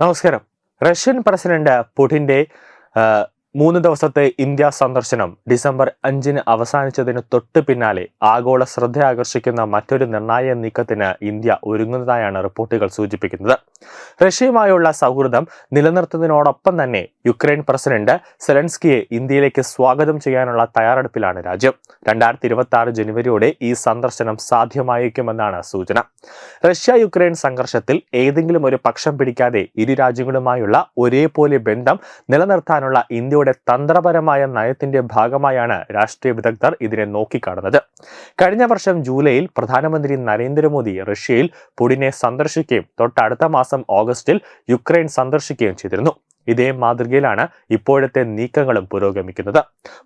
നമസ്കാരം. Russian president പുടിന്റെ ആ, മൂന്ന് ദിവസത്തെ ഇന്ത്യ സന്ദർശനം ഡിസംബർ അഞ്ചിന് അവസാനിച്ചതിന് തൊട്ട് പിന്നാലെ ആഗോള ശ്രദ്ധ ആകർഷിക്കുന്ന മറ്റൊരു നിർണായക നീക്കത്തിന് ഇന്ത്യ ഒരുങ്ങുന്നതായാണ് റിപ്പോർട്ടുകൾ സൂചിപ്പിക്കുന്നത്. റഷ്യയുമായുള്ള സൗഹൃദം നിലനിർത്തുന്നതിനോടൊപ്പം തന്നെ യുക്രൈൻ പ്രസിഡന്റ് സെലൻസ്കിയെ ഇന്ത്യയിലേക്ക് സ്വാഗതം ചെയ്യാനുള്ള തയ്യാറെടുപ്പിലാണ് രാജ്യം. രണ്ടായിരത്തി ഇരുപത്തി ആറ് ജനുവരിയോടെ ഈ സന്ദർശനം സാധ്യമായേക്കുമെന്നാണ് സൂചന. റഷ്യ യുക്രൈൻ സംഘർഷത്തിൽ ഏതെങ്കിലും ഒരു പക്ഷം പിടിക്കാതെ ഇരു രാജ്യങ്ങളുമായുള്ള ഒരേപോലെ ബന്ധം നിലനിർത്താനുള്ള ഇന്ത്യയുടെ തന്ത്രപരമായ നയത്തിന്റെ ഭാഗമായാണ് രാഷ്ട്രീയ വിദഗ്ധർ ഇതിനെ നോക്കിക്കാണുന്നത്. കഴിഞ്ഞ വർഷം ജൂലൈയിൽ പ്രധാനമന്ത്രി നരേന്ദ്രമോദി റഷ്യയിൽ പുടിനെ സന്ദർശിക്കുകയും തൊട്ടടുത്ത മാസം ഓഗസ്റ്റിൽ യുക്രൈൻ സന്ദർശിക്കുകയും ചെയ്തിരുന്നു. ഇതേ മാതൃകയിലാണ് ഇപ്പോഴത്തെ നീക്കങ്ങളും പുരോഗമിക്കുന്നത്.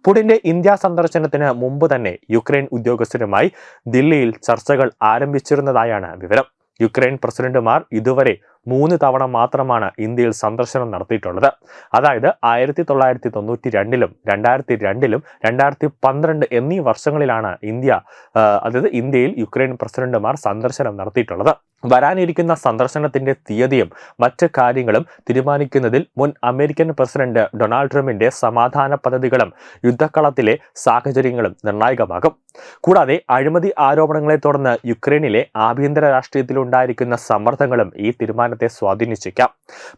പുടിന്റെ ഇന്ത്യ സന്ദർശനത്തിന് മുമ്പ് തന്നെ യുക്രൈൻ ഉദ്യോഗസ്ഥരുമായി ദില്ലിയിൽ ചർച്ചകൾ ആരംഭിച്ചിരുന്നതായാണ് വിവരം. യുക്രൈൻ പ്രസിഡന്റുമാർ ഇതുവരെ മൂന്ന് തവണ മാത്രമാണ് ഇന്ത്യയിൽ സന്ദർശനം നടത്തിയിട്ടുള്ളത്. അതായത് ആയിരത്തി തൊള്ളായിരത്തി തൊണ്ണൂറ്റി രണ്ടിലും രണ്ടായിരത്തി രണ്ടിലും രണ്ടായിരത്തി പന്ത്രണ്ട് എന്നീ വർഷങ്ങളിലാണ് ഇന്ത്യ അതായത് ഇന്ത്യയിൽ യുക്രൈൻ പ്രസിഡന്റുമാർ സന്ദർശനം നടത്തിയിട്ടുള്ളത്. വരാനിരിക്കുന്ന സന്ദർശനത്തിന്റെ തീയതിയും മറ്റ് കാര്യങ്ങളും തീരുമാനിക്കുന്നതിൽ മുൻ അമേരിക്കൻ പ്രസിഡന്റ് ഡൊണാൾഡ് ട്രംപിന്റെ സമാധാന പദ്ധതികളും യുദ്ധക്കളത്തിലെ സാഹചര്യങ്ങളും നിർണായകമാകും. കൂടാതെ അഴിമതി ആരോപണങ്ങളെ തുടർന്ന് യുക്രൈനിലെ ആഭ്യന്തര രാഷ്ട്രീയത്തിലുണ്ടായിരിക്കുന്ന സമ്മർദ്ദങ്ങളും ഈ തീരുമാനത്തെ സ്വാധീനിച്ചേക്കാം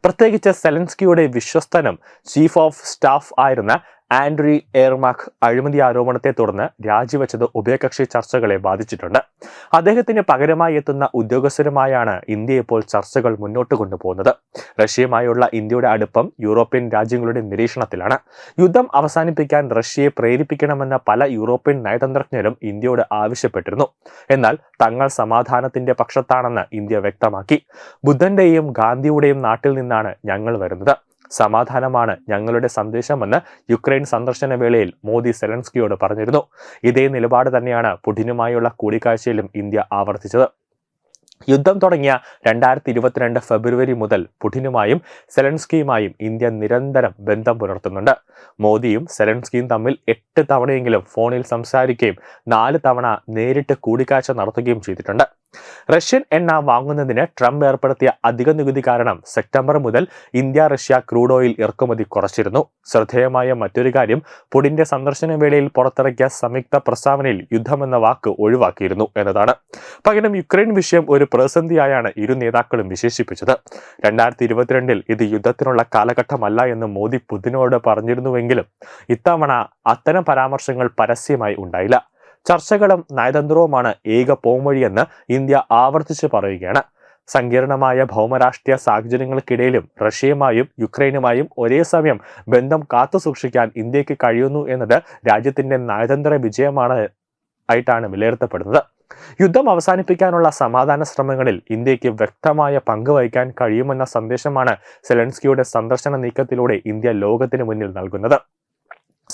പ്രത്യേകിച്ച് സെലൻസ്കിയുടെ വിശ്വസ്തനും ചീഫ് ഓഫ് സ്റ്റാഫ് ആയിരുന്ന ആൻഡ്രി എയർമാക് അഴിമതി ആരോപണത്തെ തുടർന്ന് രാജിവെച്ചത് ഉഭയകക്ഷി ചർച്ചകളെ ബാധിച്ചിട്ടുണ്ട്. അദ്ദേഹത്തിന് പകരമായി എത്തുന്ന ഉദ്യോഗസ്ഥരുമായാണ് ഇന്ത്യ ഇപ്പോൾ ചർച്ചകൾ മുന്നോട്ട് കൊണ്ടുപോകുന്നത്. റഷ്യയുമായുള്ള ഇന്ത്യയുടെ അടുപ്പം യൂറോപ്യൻ രാജ്യങ്ങളുടെ നിരീക്ഷണത്തിലാണ്. യുദ്ധം അവസാനിപ്പിക്കാൻ റഷ്യയെ പ്രേരിപ്പിക്കണമെന്ന പല യൂറോപ്യൻ നയതന്ത്രജ്ഞരും ഇന്ത്യയോട് ആവശ്യപ്പെട്ടിരുന്നു. എന്നാൽ തങ്ങൾ സമാധാനത്തിന്റെ പക്ഷത്താണെന്ന് ഇന്ത്യ വ്യക്തമാക്കി. ബുദ്ധന്റെയും ഗാന്ധിയുടെയും നാട്ടിൽ നിന്നാണ് ഞങ്ങൾ വരുന്നത്. സമാധാനമാണ് ഞങ്ങളുടെ സന്ദേശമെന്ന് യുക്രൈൻ സന്ദർശന വേളയിൽ മോദി സെലൻസ്കിയോട് പറഞ്ഞിരുന്നു. ഇതേ നിലപാട് തന്നെയാണ് പുടിനുമായുള്ള കൂടിക്കാഴ്ചയിലും ഇന്ത്യ ആവർത്തിച്ചത്. യുദ്ധം തുടങ്ങിയ രണ്ടായിരത്തി ഇരുപത്തിരണ്ട് ഫെബ്രുവരി മുതൽ പുടിനുമായും സെലൻസ്കിയുമായും ഇന്ത്യ നിരന്തരം ബന്ധം പുലർത്തുന്നുണ്ട്. മോദിയും സെലൻസ്കിയും തമ്മിൽ എട്ട് തവണയെങ്കിലും ഫോണിൽ സംസാരിക്കുകയും നാല് തവണ നേരിട്ട് കൂടിക്കാഴ്ച നടത്തുകയും ചെയ്തിട്ടുണ്ട്. റഷ്യൻ എണ്ണ വാങ്ങുന്നതിന് ട്രംപ് ഏർപ്പെടുത്തിയ അധിക നികുതി കാരണം സെപ്റ്റംബർ മുതൽ ഇന്ത്യ റഷ്യ ക്രൂഡ് ഓയിൽ ഇറക്കുമതി കുറച്ചിരുന്നു. ശ്രദ്ധേയമായ മറ്റൊരു കാര്യം പുടിന്റെ സന്ദർശന വേളയിൽ പുറത്തിറക്കിയ സംയുക്ത പ്രസ്താവനയിൽ യുദ്ധമെന്ന വാക്ക് ഒഴിവാക്കിയിരുന്നു എന്നതാണ്. പകരം യുക്രൈൻ വിഷയം ഒരു പ്രതിസന്ധിയായാണ് ഇരു നേതാക്കളും വിശേഷിപ്പിച്ചത്. രണ്ടായിരത്തി ഇരുപത്തിരണ്ടിൽ ഇത് യുദ്ധത്തിനുള്ള കാലഘട്ടമല്ല എന്ന് മോദി പുതിനോട് പറഞ്ഞിരുന്നുവെങ്കിലും ഇത്തവണ അത്തരം പരാമർശങ്ങൾ പരസ്യമായി ഉണ്ടായില്ല. ചർച്ചകളും നയതന്ത്രവുമാണ് ഏക പോംവഴിയെന്ന് ഇന്ത്യ ആവർത്തിച്ച് പറയുകയാണ്. സങ്കീർണമായ ഭൗമരാഷ്ട്രീയ സാഹചര്യങ്ങൾക്കിടയിലും റഷ്യയുമായും യുക്രൈനുമായും ഒരേ സമയം ബന്ധം കാത്തുസൂക്ഷിക്കാൻ ഇന്ത്യയ്ക്ക് കഴിയുന്നു എന്നത് രാജ്യത്തിന്റെ നയതന്ത്ര വിജയമാണ് ആയിട്ടാണ് വിലയിരുത്തപ്പെടുന്നത്. യുദ്ധം അവസാനിപ്പിക്കാനുള്ള സമാധാന ശ്രമങ്ങളിൽ ഇന്ത്യയ്ക്ക് വ്യക്തമായ പങ്ക് വഹിക്കാൻ കഴിയുമെന്ന സന്ദേശമാണ് സെലൻസ്കിയുടെ സന്ദർശന നീക്കത്തിലൂടെ ഇന്ത്യ ലോകത്തിന് മുന്നിൽ നൽകുന്നത്.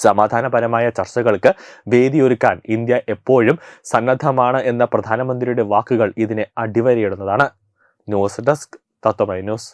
സമാധാനപരമായ ചർച്ചകൾക്ക് വേദിയൊരുക്കാൻ ഇന്ത്യ എപ്പോഴും സന്നദ്ധമാണ് എന്ന പ്രധാനമന്ത്രിയുടെ വാക്കുകൾ ഇതിനെ അടിവരയിടുന്നതാണ്. News desk Tatwamayi news.